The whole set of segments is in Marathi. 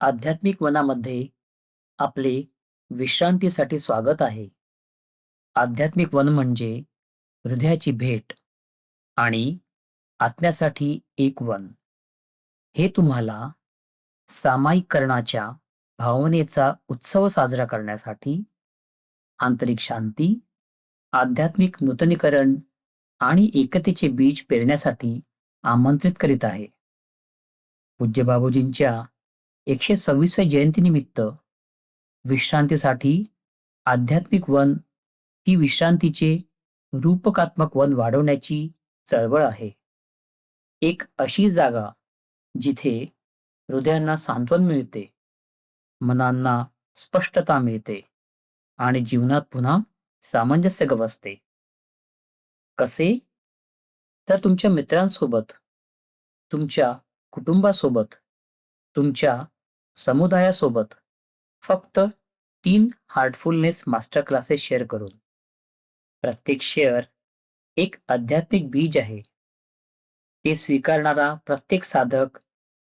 आध्यात्मिक वनामध्ये आपले विश्रांतीसाठी स्वागत आहे. आध्यात्मिक वन म्हणजे हृदयाची भेट आणि आत्म्यासाठी एक वन. हे तुम्हाला सामायिकरणाच्या भावनेचा उत्सव साजरा करण्यासाठी आंतरिक शांती आध्यात्मिक नूतनीकरण आणि एकतेचे बीज पेरण्यासाठी आमंत्रित करीत आहे. पूज्य बाबूजींच्या एकशे सव्वीसव्या जयंतीनिमित्त विश्रांतीसाठी आध्यात्मिक वन ही विश्रांतीचे रूपकात्मक वन वाढवण्याची चळवळ आहे. एक अशी जागा जिथे हृदयांना सांत्वन मिळते मनांना स्पष्टता मिळते आणि जीवनात पुन्हा सामंजस्य गवसते. कसे? तर तुमच्या मित्रांसोबत तुमच्या कुटुंबासोबत तुमच्या समुदायासोबत फक्त तीन हार्टफुलनेस मास्टर क्लासेस शेअर करून. प्रत्येक शेअर एक आध्यात्मिक बीज आहे. ते स्वीकारणारा प्रत्येक साधक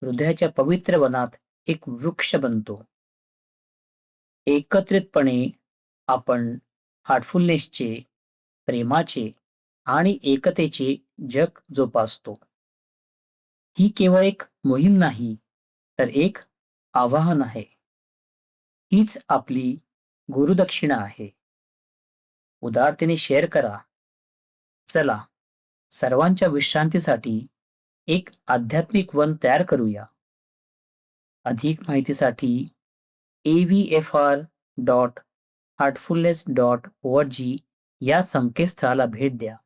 हृदयाच्या पवित्र वनात एक वृक्ष बनतो. एकत्रितपणे आपण हार्टफुलनेसचे प्रेमाचे आणि एकतेचे जग जोपासतो. ही केवळ एक मोहीम नाही तर एक आवाहन आहे. हीच आपली गुरुदक्षिणा आहे. उदारतेने शेअर करा. चला सर्वांच्या विश्रांतीसाठी एक आध्यात्मिक वन तयार करूया. अधिक माहितीसाठी A V F R dot heartfulness dot O R G या संकेतस्थळाला भेट द्या.